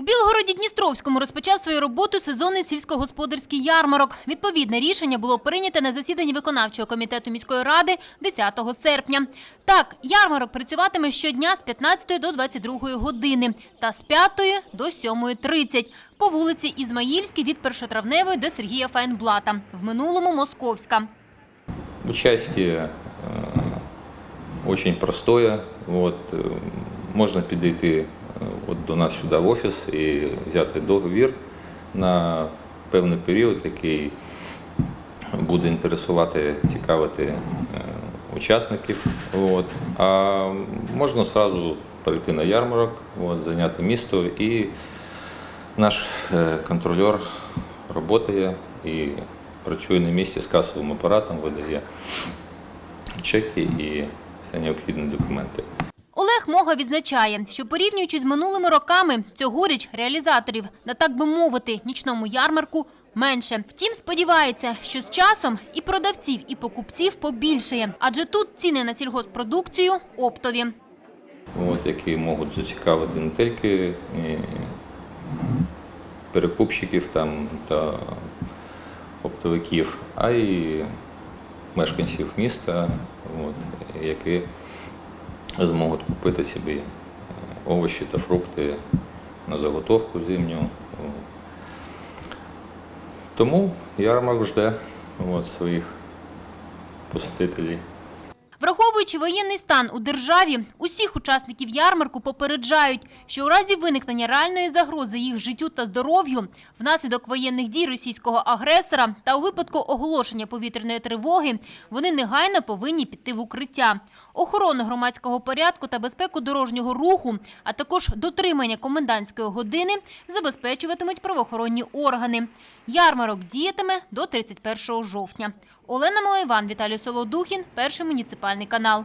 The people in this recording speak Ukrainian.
У Білгороді Дністровському розпочав свою роботу сезонний сільськогосподарський ярмарок. Відповідне рішення було прийнято на засіданні виконавчого комітету міської ради 10 серпня. Так, ярмарок працюватиме щодня з 15 до 22 години та з 5 до 7.30 по вулиці Ізмаїльській від Першотравневої до Сергія Файнблата. В минулому Московська. Участие э, очень простое. Э, можна підійти е, от до нас сюди в офіс і взяти договір на певний період, який буде інтересувати, цікавити е, учасників. От. А можна одразу перейти на ярмарок, от, зайняти місто і наш е, контролер працює і працює на місці з касовим апаратом, видає чеки і все необхідні документи. Олег Мога відзначає, що порівнюючи з минулими роками, цьогоріч реалізаторів на так би мовити нічному ярмарку менше. Втім, сподівається, що з часом і продавців, і покупців побільшає, адже тут ціни на сільгоспродукцію оптові. От, які можуть зацікавити не тільки е, перекупщиків там, та оптовиків, а й мешканців міста, от, які зможуть купити собі е, овочі та фрукти на заготовку зимню. Тому ярмарк жде от, своїх посетителів. Враховуючи воєнний стан у державі, усіх учасників ярмарку попереджають, що у разі виникнення реальної загрози їх життю та здоров'ю внаслідок воєнних дій російського агресора та у випадку оголошення повітряної тривоги вони негайно повинні піти в укриття. Охорону громадського порядку та безпеку дорожнього руху, а також дотримання комендантської години забезпечуватимуть правоохоронні органи. Ярмарок діятиме до 31 жовтня. Олена Малайван, Віталій Солодухін, перший муніципальний канал.